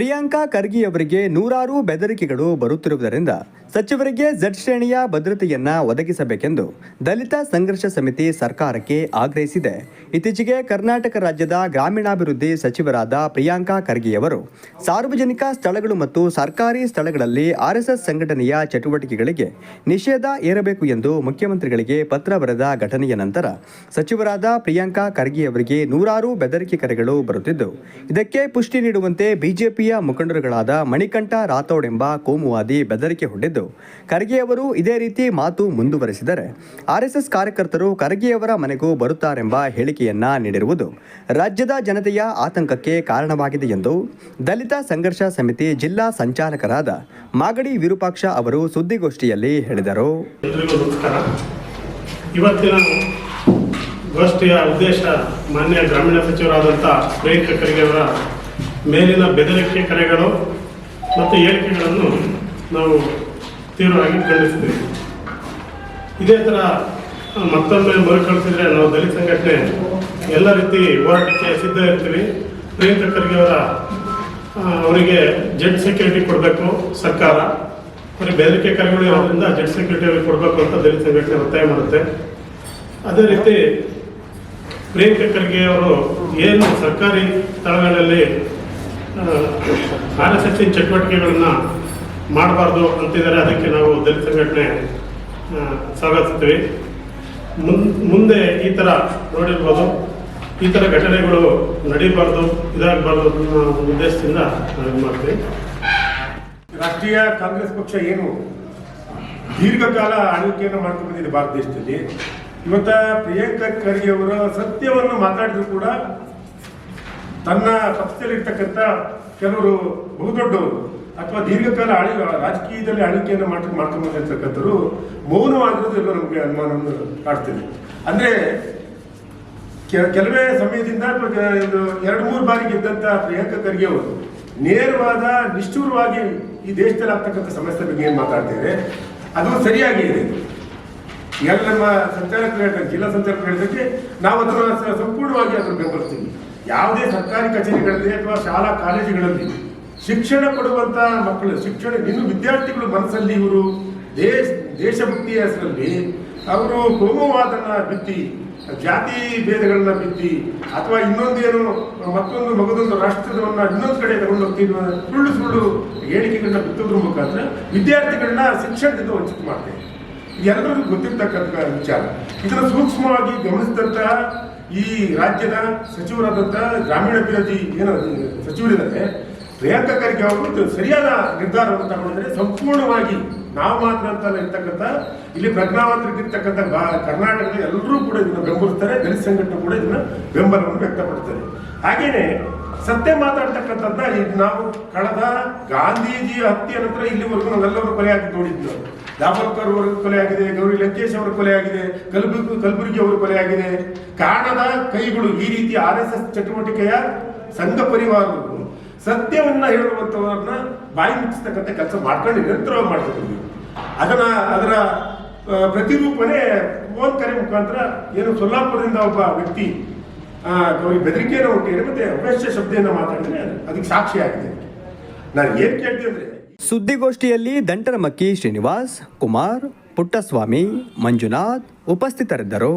ಪ್ರಿಯಾಂಕಾ ಖರ್ಗೆ ಅವರಿಗೆ ನೂರಾರು ಬೆದರಿಕೆಗಳು ಬರುತ್ತಿರುವುದರಿಂದ ಸಚಿವರಿಗೆ ಝಡ್ ಶ್ರೇಣಿಯ ಭದ್ರತೆಯನ್ನ ಒದಗಿಸಬೇಕೆಂದು ದಲಿತ ಸಂಘರ್ಷ ಸಮಿತಿ ಸರ್ಕಾರಕ್ಕೆ ಆಗ್ರಹಿಸಿದೆ. ಇತ್ತೀಚೆಗೆ ಕರ್ನಾಟಕ ರಾಜ್ಯದ ಗ್ರಾಮೀಣಾಭಿವೃದ್ಧಿ ಸಚಿವರಾದ ಪ್ರಿಯಾಂಕಾ ಖರ್ಗೆಯವರು ಸಾರ್ವಜನಿಕ ಸ್ಥಳಗಳು ಮತ್ತು ಸರ್ಕಾರಿ ಸ್ಥಳಗಳಲ್ಲಿ ಆರ್ಎಸ್ಎಸ್ ಸಂಘಟನೆಯ ಚಟುವಟಿಕೆಗಳಿಗೆ ನಿಷೇಧ ಏರಬೇಕು ಎಂದು ಮುಖ್ಯಮಂತ್ರಿಗಳಿಗೆ ಪತ್ರ ಬರೆದ ಘಟನೆಯ ನಂತರ ಸಚಿವರಾದ ಪ್ರಿಯಾಂಕಾ ಖರ್ಗೆಯವರಿಗೆ ನೂರಾರು ಬೆದರಿಕೆ ಕರೆಗಳು ಬರುತ್ತಿದ್ದು, ಇದಕ್ಕೆ ಪುಷ್ಟಿ ನೀಡುವಂತೆ ಬಿಜೆಪಿಯ ಮುಖಂಡರುಗಳಾದ ಮಣಿಕಂಠ ರಾಥೋಡ್ ಎಂಬ ಕೋಮುವಾದಿ ಬೆದರಿಕೆ ಹೊಡ್ಡಿದ್ದು ಖರ್ಗೆಯವರು ಇದೇ ರೀತಿ ಮಾತು ಮುಂದುವರೆಸಿದರೆ ಆರ್ಎಸ್ಎಸ್ ಕಾರ್ಯಕರ್ತರು ಖರ್ಗೆಯವರ ಮನೆಗೂ ಬರುತ್ತಾರೆಂಬ ಹೇಳಿಕೆಯನ್ನ ನೀಡಿರುವುದು ರಾಜ್ಯದ ಜನತೆಯ ಆತಂಕಕ್ಕೆ ಕಾರಣವಾಗಿದೆ ಎಂದು ದಲಿತ ಸಂಘರ್ಷ ಸಮಿತಿ ಜಿಲ್ಲಾ ಸಂಚಾಲಕರಾದ ಮಾಗಡಿ ವಿರೂಪಾಕ್ಷ ಅವರು ಸುದ್ದಿಗೋಷ್ಠಿಯಲ್ಲಿ ಹೇಳಿದರು. ಇವತ್ತಿನ ಗೋಷ್ಠಿಯ ಉದ್ದೇಶ ಮಾನ್ಯ ಗ್ರಾಮೀಣ ಸಚಿವರಾದಂಥ ಪ್ರಿಯಾಂಕ ಖರ್ಗೆ ಅವರ ಮೇಲಿನ ಬೆದರಿಕೆ ಕರೆಗಳು ಮತ್ತು ಹೇಳಿಕೆಗಳನ್ನು ನಾವು ತೀವ್ರವಾಗಿ ಖಂಡಿಸ್ತೀವಿ ಇದೇ ಥರ ಮತ್ತೊಮ್ಮೆ ಮರುಕಳಿಸಿದ್ರೆ ನಾವು ದಲಿತ ಸಂಘಟನೆ ಎಲ್ಲ ರೀತಿ ಹೋರಾಟಕ್ಕೆ ಸಿದ್ಧ ಇರ್ತೀವಿ. ಪ್ರಿಯಾಂಕ ಖರ್ಗೆ ಅವರ ಅವರಿಗೆ ಜೆಡ್ ಸೆಕ್ಯೂರಿಟಿ ಕೊಡಬೇಕು ಸರ್ಕಾರ. ಅವರಿಗೆ ಬೆದರಿಕೆ ಕರೆಗಳು ಇರೋದ್ರಿಂದ ಜೆಡ್ ಸೆಕ್ಯೂರಿಟಿ ಅವರಿಗೆ ಕೊಡಬೇಕು ಅಂತ ದಲಿತ ಸಂಘಟನೆ ಒತ್ತಾಯ ಮಾಡುತ್ತೆ. ಅದೇ ರೀತಿ ಪ್ರಿಯಾಂಕ ಖರ್ಗೆ ಅವರು ಏನು ಸರ್ಕಾರಿ ಸ್ಥಳಗಳಲ್ಲಿ ಆರ್ ಎಸ್ ಎಸ್ ಚಟುವಟಿಕೆಗಳನ್ನು ಮಾಡಬಾರ್ದು ಅಂತಿದ್ದಾರೆ. ಅದಕ್ಕೆ ನಾವು ದಲಿತ ಸಂಘಟನೆ ಸ್ವಾಗತಿಸ್ತೀವಿ. ಮುನ್, ಮುಂದೆ ಈ ಥರ ನೋಡಿರ್ಬೋದು. ಈ ಥರ ಘಟನೆಗಳು ನಡೀಬಾರ್ದು, ಇದಾಗಬಾರ್ದು ಅನ್ನೋ ಉದ್ದೇಶದಿಂದ ನಾವು ಮಾಡ್ತೀವಿ. ರಾಷ್ಟ್ರೀಯ ಕಾಂಗ್ರೆಸ್ ಪಕ್ಷ ಏನು ದೀರ್ಘಕಾಲ ಆಳ್ವಿಕೆಯನ್ನು ಮಾಡ್ಕೊಂಡು ಬಂದಿದೆ ಭಾರತ ದೇಶದಲ್ಲಿ. ಇವತ್ತ ಪ್ರಿಯಾಂಕಾ ಖರ್ಗೆ ಅವರ ಸತ್ಯವನ್ನು ಮಾತಾಡಿದ್ರು ಕೂಡ ತನ್ನ ಪಕ್ಷದಲ್ಲಿರ್ತಕ್ಕಂಥ ಕೆಲವರು ಬಹುದೊಡ್ಡವರು ಅಥವಾ ದೀರ್ಘಕಾಲ ಆಳಿ, ರಾಜಕೀಯದಲ್ಲಿ ಆಳ್ವಿಕೆಯನ್ನು ಮಾಡಿ ಮಾಡ್ಕೊಂಡು ಮೌನವಾಗಿರೋದು ಎಲ್ಲೋ ನಮಗೆ ಅನುಮಾನವನ್ನು ಕಾಡ್ತಿದೆ. ಅಂದ್ರೆ ಕೆಲವೇ ಸಮಯದಿಂದ ಅಥವಾ ಎರಡು, ಮೂರು ಬಾರಿ ಗೆದ್ದಂತ ಪ್ರಿಯಾಂಕ ಖರ್ಗೆ ಅವರು ನೇರವಾದ, ನಿಷ್ಠೂರವಾಗಿ ಈ ದೇಶದಲ್ಲಿ ಆಗ್ತಕ್ಕಂಥ ಸಮಸ್ಯೆ ಬಗ್ಗೆ ಏನು ಮಾತಾಡ್ತೇವೆ ಅದು ಸರಿಯಾಗಿ ಇದೆ. ಎಲ್ಲ ನಮ್ಮ ಹೇಳ್ತಾರೆ ಜಿಲ್ಲಾ ಸಂಚಾಲಕರು ಹೇಳಿದಕ್ಕೆ ನಾವು ಅದನ್ನು ಸಂಪೂರ್ಣವಾಗಿ ಅದನ್ನು ಬೆಂಬಲಿಸ್ತೀವಿ ಯಾವುದೇ ಸರ್ಕಾರಿ ಕಚೇರಿಗಳಲ್ಲಿ ಅಥವಾ ಶಾಲಾ ಕಾಲೇಜುಗಳಲ್ಲಿ ಶಿಕ್ಷಣ ಕೊಡುವಂಥ ಮಕ್ಕಳು, ಶಿಕ್ಷಣ, ಇನ್ನು ವಿದ್ಯಾರ್ಥಿಗಳು ಮನಸ್ಸಲ್ಲಿ ಇವರು ದೇಶ, ದೇಶಭಕ್ತಿಯ ಹೆಸರಲ್ಲಿ ಅವರು ಕೋಮುವಾದನ ಬಿತ್ತಿ, ಜಾತಿ ಭೇದಗಳನ್ನ ಬಿತ್ತಿ, ಅಥವಾ ಇನ್ನೊಂದೇನು ಮತ್ತೊಂದು ಮಗದೊಂದು ರಾಷ್ಟ್ರದವನ್ನ ಇನ್ನೊಂದು ಕಡೆ ತಗೊಂಡು ಹೋಗ್ತಿರುವ ಸುಳ್ಳು ಸುಳ್ಳು ಹೇಳಿಕೆಗಳನ್ನ ಬಿತ್ತೋದ್ರ ಮುಖಾಂತರ ವಿದ್ಯಾರ್ಥಿಗಳನ್ನ ಶಿಕ್ಷಣದಿಂದ ವಂಚಿತ ಮಾಡ್ತೇವೆ ಎಲ್ಲರಿಗೂ ಗೊತ್ತಿರ್ತಕ್ಕಂಥ ವಿಚಾರ. ಇದನ್ನು ಸೂಕ್ಷ್ಮವಾಗಿ ಗಮನಿಸಿದಂತಹ ಈ ರಾಜ್ಯದ ಸಚಿವರಾದಂತಹ ಗ್ರಾಮೀಣಾಭಿವೃದ್ಧಿ ಏನು ಸಚಿವರಿದ್ದಾರೆ ಪ್ರಿಯಾಂಕಾ ಖರ್ಗೆ ಅವರು ಸರಿಯಾದ ನಿರ್ಧಾರವನ್ನು ತಗೊಂಡಿದ್ದಾರೆ ಸಂಪೂರ್ಣವಾಗಿ ನಾವು ಮಾತ್ರ ಅಂತ ಇರ್ತಕ್ಕಂಥ, ಇಲ್ಲಿ ಪ್ರಜ್ಞಾವಂತರಿಗಿರ್ತಕ್ಕಂಥ ಕರ್ನಾಟಕದ ಎಲ್ಲರೂ ಕೂಡ ಇದನ್ನು ಬೆಂಬಲಿಸ್ತಾರೆ, ದಲಿತ ಸಂಘಟನೆ ಕೂಡ ಇದನ್ನ ಬೆಂಬಲವನ್ನು ವ್ಯಕ್ತಪಡಿಸ್ತಾರೆ. ಹಾಗೇನೆ ಸತ್ಯ ಮಾತಾಡ್ತಕ್ಕಂಥ ನಾವು ಕಳೆದ ಗಾಂಧೀಜಿ ಹತ್ಯೆ ನಂತರ ಇಲ್ಲಿವರೆಗೂ ನಾವೆಲ್ಲರೂ ಕೊಲೆ ಆಗಿ ನೋಡಿದ್ದು. ದಾಭೋಲ್ಕರ್ ಅವರು ಕೊಲೆ ಆಗಿದೆ, ಗೌರಿ ಲಂಕೇಶ್ ಅವರು ಕೊಲೆ ಆಗಿದೆ ಕಲಬುರ್ಗಿ ಕಲಬುರ್ಗಿ ಅವರು ಕೊಲೆ ಆಗಿದೆ. ಕಾಣದ ಕೈಗಳು ಈ ರೀತಿ ಆರ್ ಎಸ್ ಎಸ್ ಚಟುವಟಿಕೆಯ ಸಂಘ ಪರಿವಾರಗಳು ಸತ್ಯವನ್ನ ಹೇಳುವಂತವರನ್ನ ಬಾಯಿ ಮುಚ್ಚಿಸ್ತಕ್ಕಂಥ ಕೆಲಸ ಮಾಡ್ಕೊಂಡು ನಿರಂತರ ಮಾಡ್ತಿದ್ದೀವಿ ಅದನ್ನ, ಅದರ ಪ್ರತಿರೂಪನೆ ಫೋನ್ ಕರೆ ಮುಖಾಂತರ ಏನು ಸೊಲ್ಲಾಪುರದಿಂದ ಒಬ್ಬ ವ್ಯಕ್ತಿ ಬೆದರಿಕೆಯನ್ನು ಹುಟ್ಟಿದ್ರೆ ಮತ್ತೆ ಅವಶ್ಯ ಶಬ್ದವನ್ನು ಮಾತಾಡಿದ್ರೆ ಅದಕ್ಕೆ ಸಾಕ್ಷಿ ಆಗಿದೆ. ನಾನು ಏನ್ ಕೇಳ್ತೀನಿ ಸುದ್ದಿಗೋಷ್ಠಿಯಲ್ಲಿ ದಂಟರಮಕ್ಕಿ ಶ್ರೀನಿವಾಸ್ ಕುಮಾರ್ ಪುಟ್ಟಸ್ವಾಮಿ ಮಂಜುನಾಥ್ ಉಪಸ್ಥಿತರಿದ್ದರು.